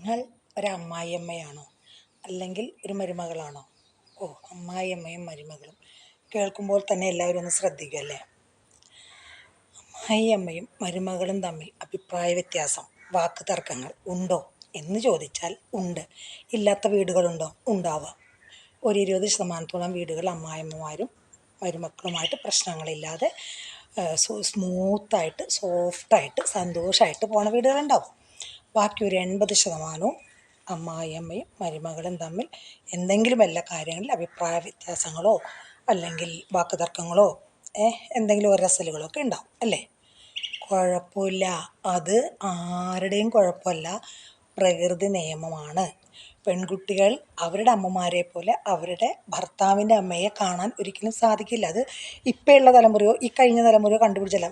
നിങ്ങൾ ഒരമ്മായിയമ്മയാണോ? അല്ലെങ്കിൽ ഒരു മരുമകളാണോ? ഓ അമ്മായിയമ്മയും മരുമകളും. കേൾക്കുമ്പോൾ തന്നെ എല്ലാവരും ഒന്ന് ശ്രദ്ധിക്കുമല്ലേ അമ്മായിയമ്മയും മരുമകളും തമ്മിൽ അഭിപ്രായ വ്യത്യാസം വാക്ക് തർക്കങ്ങൾ ഉണ്ടോ എന്ന് ചോദിച്ചാൽ ഉണ്ട്. ഇല്ലാത്ത വീടുകളുണ്ടോ? ഉണ്ടാവാം. ഒരു ഇരുപത് ശതമാനത്തോളം വീടുകൾ അമ്മായിയമ്മമാരും മരുമക്കളുമായിട്ട് പ്രശ്നങ്ങളില്ലാതെ സ്മൂത്തായിട്ട് സോഫ്റ്റായിട്ട് സന്തോഷമായിട്ട് പോണ വീടുകളുണ്ടാവും. ബാക്കി ഒരു എൺപത് ശതമാനവും അമ്മായിയമ്മയും മരുമകളും തമ്മിൽ എന്തെങ്കിലും എല്ലാ കാര്യങ്ങളിൽ അഭിപ്രായ വ്യത്യാസങ്ങളോ അല്ലെങ്കിൽ വാക്ക് തർക്കങ്ങളോ എന്തെങ്കിലും എന്തെങ്കിലും ഒരസലുകളോ ഒക്കെ ഉണ്ടാവും അല്ലേ? കുഴപ്പമില്ല. അത് ആരുടെയും കുഴപ്പമല്ല. പ്രകൃതി നിയമമാണ്. പെൺകുട്ടികൾ അവരുടെ അമ്മമാരെ പോലെ അവരുടെ ഭർത്താവിന്റെ അമ്മയെ കാണാൻ ഒരിക്കലും സാധിക്കില്ല. അത് ഇപ്പോഴുള്ള തലമുറയോ ഈ കഴിഞ്ഞ തലമുറയോ കണ്ടുപിടിച്ചല്ല.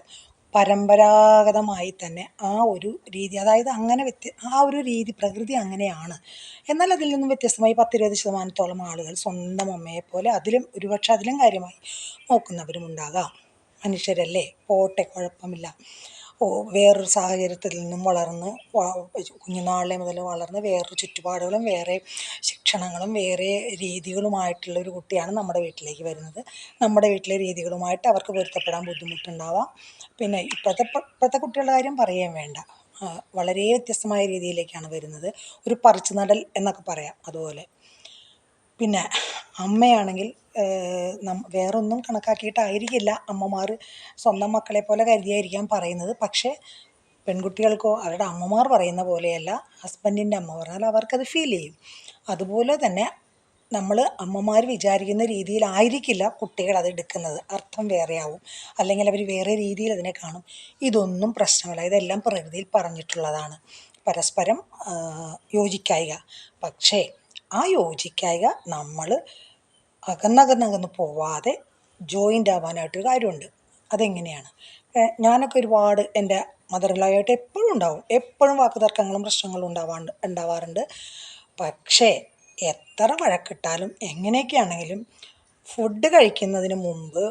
പരമ്പരാഗതമായി തന്നെ ആ ഒരു രീതി അതായത് അങ്ങനെ വ്യത്യ ആ ഒരു രീതി പ്രകൃതി അങ്ങനെയാണ്. എന്നാൽ അതിൽ നിന്നും വ്യത്യസ്തമായി പത്തിരുപത് ശതമാനത്തോളം ആളുകൾ സ്വന്തം അമ്മയെ പോലെ അതിലും ഒരുപക്ഷെ അതിലും കാര്യമായി നോക്കുന്നവരും ഉണ്ടാകാം മനുഷ്യരല്ലേ? പോട്ടെ കുഴപ്പമില്ല. വേറൊരു സാഹചര്യത്തിൽ നിന്നും വളർന്ന് കുഞ്ഞുനാളിലെ മുതൽ വളർന്ന് വേറൊരു ചുറ്റുപാടുകളും വേറെ ശിക്ഷണങ്ങളും വേറെ രീതികളുമായിട്ടുള്ള ഒരു കുട്ടിയാണ് നമ്മുടെ വീട്ടിലേക്ക് വരുന്നത്. നമ്മുടെ വീട്ടിലെ രീതികളുമായിട്ട് അവർക്ക് പൊരുത്തപ്പെടാൻ ബുദ്ധിമുട്ടുണ്ടാവാം. പിന്നെ ഇപ്പോഴത്തെ ഇപ്പോഴത്തെ കുട്ടികളുടെ കാര്യം പറയുകയും വേണ്ട. വളരെ വ്യത്യസ്തമായ രീതിയിലേക്കാണ് വരുന്നത്. ഒരു പറിച്ചു നടൽ എന്നൊക്കെ പറയാം അതുപോലെ. പിന്നെ അമ്മയാണെങ്കിൽ വേറൊന്നും കണക്കാക്കിയിട്ടായിരിക്കില്ല അമ്മമാർ സ്വന്തം മക്കളെ പോലെ കരുതിയായിരിക്കാം പറയുന്നത്. പക്ഷേ പെൺകുട്ടികൾക്കോ അവരുടെ അമ്മമാർ പറയുന്ന പോലെയല്ല ഹസ്ബൻഡിന്റെ അമ്മ പറഞ്ഞാൽ അവർക്കത് ഫീൽ ചെയ്യും. അതുപോലെ തന്നെ നമ്മൾ അമ്മമാർ വിചാരിക്കുന്ന രീതിയിലായിരിക്കില്ല കുട്ടികൾ അത് എടുക്കുന്നത്. അർത്ഥം വേറെയാവും. അല്ലെങ്കിൽ അവർ വേറെ രീതിയിൽ അതിനെ കാണും. ഇതൊന്നും പ്രശ്നമല്ല. ഇതെല്ലാം പ്രകൃതിയിൽ പറഞ്ഞിട്ടുള്ളതാണ്. പരസ്പരം യോജിക്കായിക. പക്ഷേ ആ യോജിക്കായ നമ്മൾ അകന്നകന്നകന്ന് പോവാതെ ജോയിന്റ് ആവാനായിട്ടൊരു കാര്യമുണ്ട്. അതെങ്ങനെയാണ്? ഞാനൊക്കെ ഒരുപാട് എന്റെ മദറിലായിട്ട് എപ്പോഴും ഉണ്ടാവും. എപ്പോഴും വാക്ക് തർക്കങ്ങളും പ്രശ്നങ്ങളും ഉണ്ടാവാണ്ട് ഉണ്ടാവാറുണ്ട്. പക്ഷേ എത്ര വഴക്കിട്ടാലും എങ്ങനെയൊക്കെയാണെങ്കിലും ഫുഡ് കഴിക്കുന്നതിന് മുമ്പ്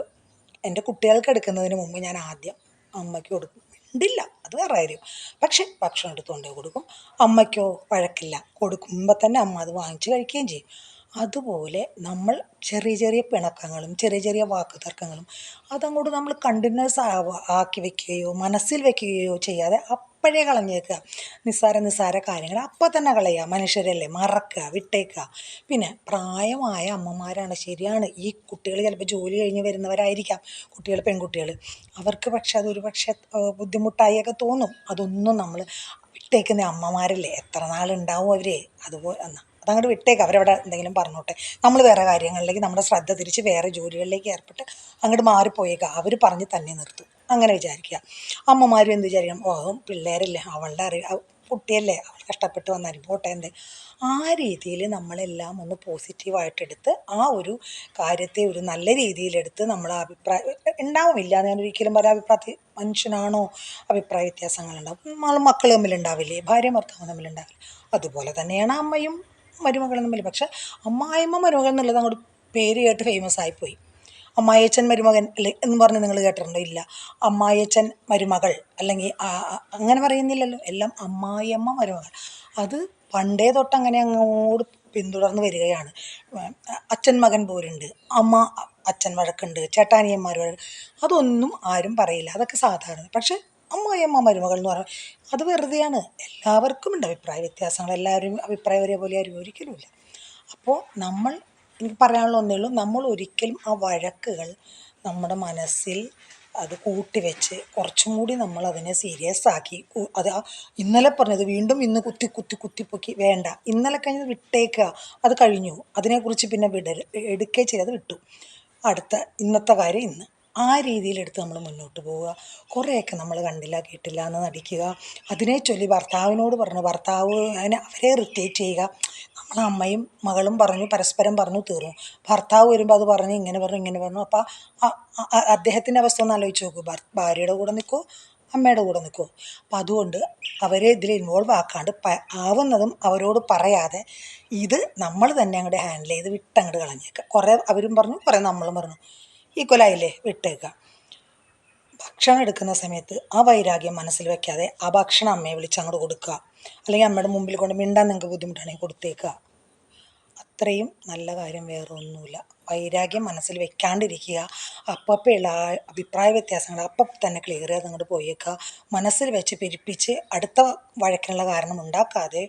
എന്റെ കുട്ടികൾക്ക് എടുക്കുന്നതിന് മുമ്പ് ഞാൻ ആദ്യം അമ്മയ്ക്ക് കൊടുക്കും. ഉണ്ടില്ല അത് വേറെ കാര്യം. പക്ഷെ ഭക്ഷണം എടുത്തുകൊണ്ട് കൊടുക്കും. അമ്മയ്ക്കോ വഴക്കില്ല. കൊടുക്കുമ്പോൾ തന്നെ അമ്മ അത് വാങ്ങിച്ച് കഴിക്കുകയും ചെയ്യും. അതുപോലെ നമ്മൾ ചെറിയ ചെറിയ പിണക്കങ്ങളും ചെറിയ ചെറിയ വാക്ക് തർക്കങ്ങളും അതങ്ങോട്ട് നമ്മൾ കണ്ടിന്യൂസ് ആക്കി വെക്കുകയോ മനസ്സിൽ വെക്കുകയോ ചെയ്യാതെ അപ്പോഴേ കളഞ്ഞേക്കുക നിസ്സാര നിസ്സാര കാര്യങ്ങൾ. അപ്പോൾ തന്നെ കളയുക. മനുഷ്യരല്ലേ? മറക്കുക വിട്ടേക്കുക. പിന്നെ പ്രായമായ അമ്മമാരാണ് ശരിയാണ്. ഈ കുട്ടികൾ ചിലപ്പോൾ ജോലി കഴിഞ്ഞ് വരുന്നവരായിരിക്കാം. കുട്ടികൾ പെൺകുട്ടികൾ. അവർക്ക് പക്ഷെ അതൊരു പക്ഷേ ബുദ്ധിമുട്ടായൊക്കെ തോന്നും. അതൊന്നും നമ്മൾ വിട്ടേക്കുന്ന അമ്മമാരല്ലേ? എത്ര നാളുണ്ടാവും അവരെ? അതുപോലെ എന്നാൽ അതങ്ങോട്ട് വിട്ടേക്ക് അവരവിടെ എന്തെങ്കിലും പറഞ്ഞോട്ടെ. നമ്മൾ വേറെ കാര്യങ്ങളിലേക്ക് നമ്മുടെ ശ്രദ്ധ തിരിച്ച് വേറെ ജോലികളിലേക്ക് ഏർപ്പെട്ട് അങ്ങോട്ട് മാറിപ്പോയേക്കാം. അവർ പറഞ്ഞ് തന്നെ നിർത്തും. അങ്ങനെ വിചാരിക്കുക. അമ്മമാരും എന്ത് വിചാരിക്കണം? ഓ പിള്ളേരല്ലേ അവളുടെ അറി കുട്ടിയല്ലേ അവൾ കഷ്ടപ്പെട്ട് വന്ന പോട്ടെ എന്ത്. ആ രീതിയിൽ നമ്മളെല്ലാം ഒന്ന് പോസിറ്റീവായിട്ടെടുത്ത് ആ ഒരു കാര്യത്തെ ഒരു നല്ല രീതിയിലെടുത്ത് നമ്മൾ അഭിപ്രായം ഉണ്ടാവുമില്ല ഞാൻ ഒരിക്കലും പറയാം. അഭിപ്രായ മനുഷ്യനാണോ? അഭിപ്രായ വ്യത്യാസങ്ങളുണ്ടാവും. നമ്മൾ മക്കൾ തമ്മിലുണ്ടാവില്ലേ? ഭാര്യ ഭർത്താവ് തമ്മിലുണ്ടാവില്ലേ? അതുപോലെ തന്നെയാണ് അമ്മയും. മരുമകളും തമ്മിൽ. പക്ഷേ അമ്മായിമ്മ മരുമകൾ എന്നുള്ളത് അങ്ങോട്ട് പേര് കേട്ട് ഫേമസ് ആയിപ്പോയി. അമ്മായിയച്ഛൻ മരുമകൻ അല്ലെ എന്ന് പറഞ്ഞ് നിങ്ങൾ കേട്ടിട്ടുണ്ടോ? ഇല്ല. അമ്മായിയച്ഛൻ മരുമകൾ അല്ലെങ്കിൽ അങ്ങനെ പറയുന്നില്ലല്ലോ. എല്ലാം അമ്മായിയമ്മ മരുമകൾ. അത് പണ്ടേ തൊട്ട് അങ്ങനെ അങ്ങോട്ട് പിന്തുടർന്ന് വരികയാണ്. അച്ഛൻ മകൻ പോരുണ്ട്. അമ്മ അച്ഛൻ വഴക്കുണ്ട്. ചേട്ടാനിയന്മാർ വഴക്ക് അതൊന്നും ആരും പറയില്ല. അതൊക്കെ സാധാരണ. പക്ഷെ അമ്മായിയമ്മ മരുമകൾ എന്ന് പറഞ്ഞാൽ അത് വെറുതെയാണ്. എല്ലാവർക്കും ഉണ്ട് അഭിപ്രായ വ്യത്യാസങ്ങൾ. എല്ലാവരും അഭിപ്രായം ഒരേപോലെ ആരും ഒരിക്കലുമില്ല. അപ്പോൾ നമ്മൾ എനിക്ക് പറയാനുള്ള ഒന്നേ ഉള്ളൂ. നമ്മൾ ഒരിക്കലും ആ വഴക്കുകൾ നമ്മുടെ മനസ്സിൽ അത് കൂട്ടി വെച്ച് കുറച്ചും കൂടി നമ്മൾ അതിനെ സീരിയസ് ആക്കി. അത് ഇന്നലെ പറഞ്ഞത് വീണ്ടും ഇന്ന് കുത്തി കുത്തി കുത്തിപ്പൊക്കി വേണ്ട. ഇന്നലെ കഴിഞ്ഞത് വിട്ടേക്കുക. അത് കഴിഞ്ഞു. അതിനെക്കുറിച്ച് പിന്നെ വിടരുത് എടുക്കേ ചെയ്ത് വിട്ടു. അടുത്ത ഇന്നത്തെ കാര്യം ഇന്ന്. ആ രീതിയിലെടുത്ത് നമ്മൾ മുന്നോട്ട് പോവുക. കുറേയൊക്കെ നമ്മൾ കണ്ടില്ല കേട്ടില്ല എന്ന് നടിക്കുക. അതിനെ ചൊല്ലി ഭർത്താവിനോട് പറഞ്ഞു. ഭർത്താവ് അതിനെ അവരെ ഇറിറ്റേറ്റ് ചെയ്യുക. നമ്മളെ അമ്മയും മകളും പറഞ്ഞു പരസ്പരം പറഞ്ഞു തീർന്നു. ഭർത്താവ് വരുമ്പോൾ അത് പറഞ്ഞു ഇങ്ങനെ പറഞ്ഞു ഇങ്ങനെ പറഞ്ഞു. അപ്പോൾ അദ്ദേഹത്തിന്റെ അവസ്ഥ ഒന്ന് ആലോചിച്ച് നോക്കൂ. ഭാര്യയുടെ കൂടെ നിൽക്കുമോ അമ്മയുടെ കൂടെ നിൽക്കുമോ അപ്പം അതുകൊണ്ട് അവരെ ഇതിൽ ഇൻവോൾവ് ആക്കാണ്ട് ആവുന്നതും അവരോട് പറയാതെ ഇത് നമ്മൾ തന്നെ അങ്ങോട്ട് ഹാൻഡിൽ ചെയ്ത് വിട്ടങ്ങോട്ട് കളഞ്ഞേക്കാം. കുറേ അവരും പറഞ്ഞു കുറേ നമ്മളും പറഞ്ഞു. ഈക്വലായില്ലേ വിട്ടേക്കുക ഭക്ഷണം എടുക്കുന്ന സമയത്ത് ആ വൈരാഗ്യം മനസ്സിൽ വെക്കാതെ ആ ഭക്ഷണം അമ്മയെ വിളിച്ച് അങ്ങോട്ട് കൊടുക്കുക. അല്ലെങ്കിൽ അമ്മയുടെ മുമ്പിൽ കൊണ്ട് മിണ്ടാൻ നിങ്ങൾക്ക് ബുദ്ധിമുട്ടാണെങ്കിൽ കൊടുത്തേക്കുക അത്രയും നല്ല കാര്യം വേറെ ഒന്നുമില്ല വൈരാഗ്യം മനസ്സിൽ വെക്കാണ്ടിരിക്കുക. അപ്പപ്പോഴുള്ള ആ അഭിപ്രായ വ്യത്യാസങ്ങൾ അപ്പം തന്നെ ക്ലിയർ ചെയ്ത് അങ്ങോട്ട് പോയേക്കുക മനസ്സിൽ വെച്ച് പെരുപ്പിച്ച് അടുത്ത വഴക്കിനുള്ള കാരണം ഉണ്ടാക്കാതെ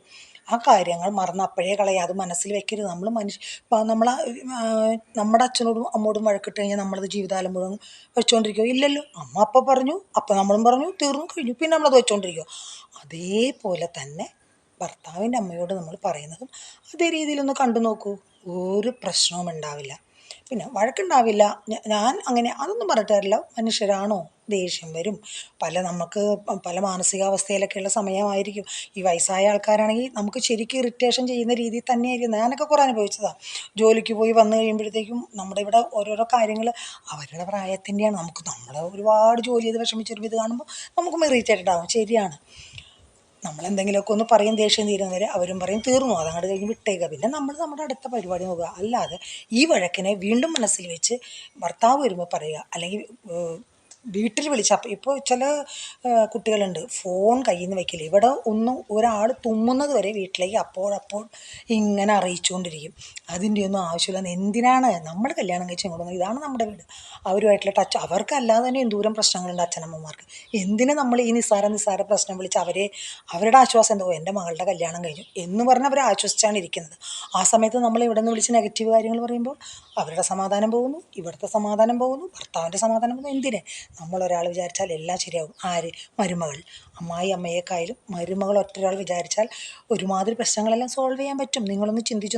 ആ കാര്യങ്ങൾ മറന്ന് അപ്പോഴേ കളയുക അത് മനസ്സിൽ വെക്കരുത്. നമ്മൾ മനുഷ്യ ഇപ്പം നമ്മൾ നമ്മുടെ അച്ഛനോടും അമ്മോടും വഴക്കിട്ട് കഴിഞ്ഞാൽ നമ്മളത് ജീവിതകാലം മുഴുവൻ വെച്ചുകൊണ്ടിരിക്കുക ഇല്ലല്ലോ. അമ്മ അപ്പം പറഞ്ഞു അപ്പം നമ്മളും പറഞ്ഞു തീർന്നു കഴിഞ്ഞു. പിന്നെ നമ്മളത് വെച്ചുകൊണ്ടിരിക്കുക അതേപോലെ തന്നെ ഭർത്താവിന്റെ അമ്മയോട് നമ്മൾ പറയുന്നതും അതേ രീതിയിലൊന്ന് കണ്ടു നോക്കൂ. ഒരു പ്രശ്നവും ഉണ്ടാവില്ല. പിന്നെ വഴക്കുണ്ടാവില്ല. ഞാൻ അങ്ങനെ അതൊന്നും പറഞ്ഞിട്ടില്ല. മനുഷ്യരാണോ? ദേഷ്യം വരും. പല നമുക്ക് പല മാനസികാവസ്ഥയിലൊക്കെയുള്ള സമയമായിരിക്കും. ഈ വയസ്സായ ആൾക്കാരാണെങ്കിൽ നമുക്ക് ശരിക്കും ഇറിറ്റേഷൻ ചെയ്യുന്ന രീതിയിൽ തന്നെയായിരിക്കും. ഞാനൊക്കെ കുറേ അനുഭവിച്ചതാണ് ജോലിക്ക് പോയി വന്നു കഴിയുമ്പോഴത്തേക്കും നമ്മുടെ ഇവിടെ ഓരോരോ കാര്യങ്ങൾ അവരുടെ പ്രായത്തിന്റെയാണ്. നമുക്ക് നമ്മൾ ഒരുപാട് ജോലി ചെയ്ത് വിഷമിച്ചൊരു ഇത് കാണുമ്പോൾ നമുക്കും ഇറിറ്റേറ്റഡ് ആവും. ശരിയാണ്. നമ്മളെന്തെങ്കിലുമൊക്കെ ഒന്ന് പറയും ദേഷ്യം തീരുന്നവരെ അവരും പറയും തീർന്നു. അതങ്ങോട്ട് കഴിഞ്ഞ് വിട്ടേക്കുക പിന്നെ നമ്മൾ നമ്മുടെ അടുത്ത പരിപാടി നോക്കുക. അല്ലാതെ ഈ വഴക്കിനെ വീണ്ടും മനസ്സിൽ വെച്ച് ഭർത്താവ് വരുമ്പോൾ പറയുക. അല്ലെങ്കിൽ വീട്ടിൽ വിളിച്ച് അപ്പം ഇപ്പോൾ ചില കുട്ടികളുണ്ട്. ഫോൺ കയ്യിൽ നിന്ന് വയ്ക്കില്ല ഇവിടെ ഒന്നും ഒരാൾ തുമ്മുന്നത് വരെ വീട്ടിലേക്ക് അപ്പോഴപ്പോൾ ഇങ്ങനെ അറിയിച്ചുകൊണ്ടിരിക്കും അതിന്റെ ഒന്നും ആവശ്യമില്ല. എന്തിനാണ്? നമ്മൾ കല്യാണം കഴിച്ച് ഇങ്ങോട്ട് ഇതാണ് നമ്മുടെ വീട്. അവരുമായിട്ടുള്ള ടച്ച് അവർക്കല്ലാതെ തന്നെ എന്തോരം പ്രശ്നങ്ങളുണ്ട് അച്ഛനമ്മമാർക്ക്. എന്തിനു നമ്മൾ ഈ നിസ്സാര നിസ്സാര പ്രശ്നം വിളിച്ച് അവരെ അവരുടെ ആശ്വാസം എന്തോ? എന്റെ മകളുടെ കല്യാണം കഴിഞ്ഞു എന്ന് പറഞ്ഞ് അവരെ ആശ്വസിച്ചാണ് ഇരിക്കുന്നത്. ആ സമയത്ത് നമ്മൾ ഇവിടെ നിന്ന് വിളിച്ച് നെഗറ്റീവ് കാര്യങ്ങൾ പറയുമ്പോൾ അവരുടെ സമാധാനം പോകുന്നു ഇവിടുത്തെ സമാധാനം പോകുന്നു ഭർത്താവിന്റെ സമാധാനം പോകുന്നു. എന്തിന്? നമ്മളൊരാൾ വിചാരിച്ചാൽ എല്ലാം ശരിയാകും. ആര്? മരുമകൾ. അമ്മായി അമ്മയെക്കായാലും മരുമകൾ ഒറ്റ ഒരാൾ വിചാരിച്ചാൽ ഒരുമാതിരി പ്രശ്നങ്ങളെല്ലാം സോൾവ് ചെയ്യാൻ പറ്റും. നിങ്ങളൊന്ന് ചിന്തിച്ചു